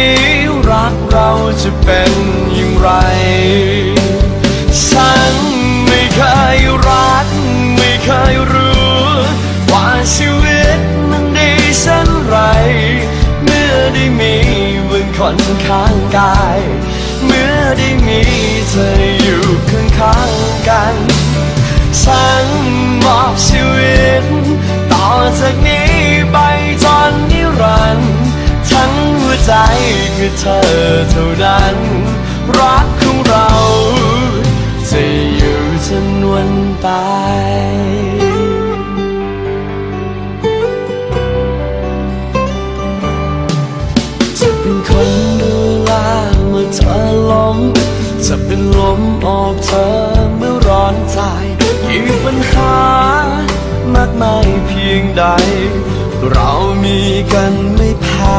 นี้รักเราจะเป็นอย่างไร ฉันไม่เคยรัก ไม่เคยรู้ ว่าชีวิตมันดีเช่นไร เมื่อได้มีมึงคนข้างกาย เมื่อได้มีเธออยู่ข้างข้างๆกัน ฉันมอบชีวิต ต่อจากนี้ คือเธอเท่านั้น รักของเรา จะอยู่จนวันตายจะเป็นคนดูแลเมื่อเธอล้มจะเป็นลมออกเธอเมื่อร้อนใจยิ่งปัญหามากมายเพียงใด เรามีกันไม่แพ้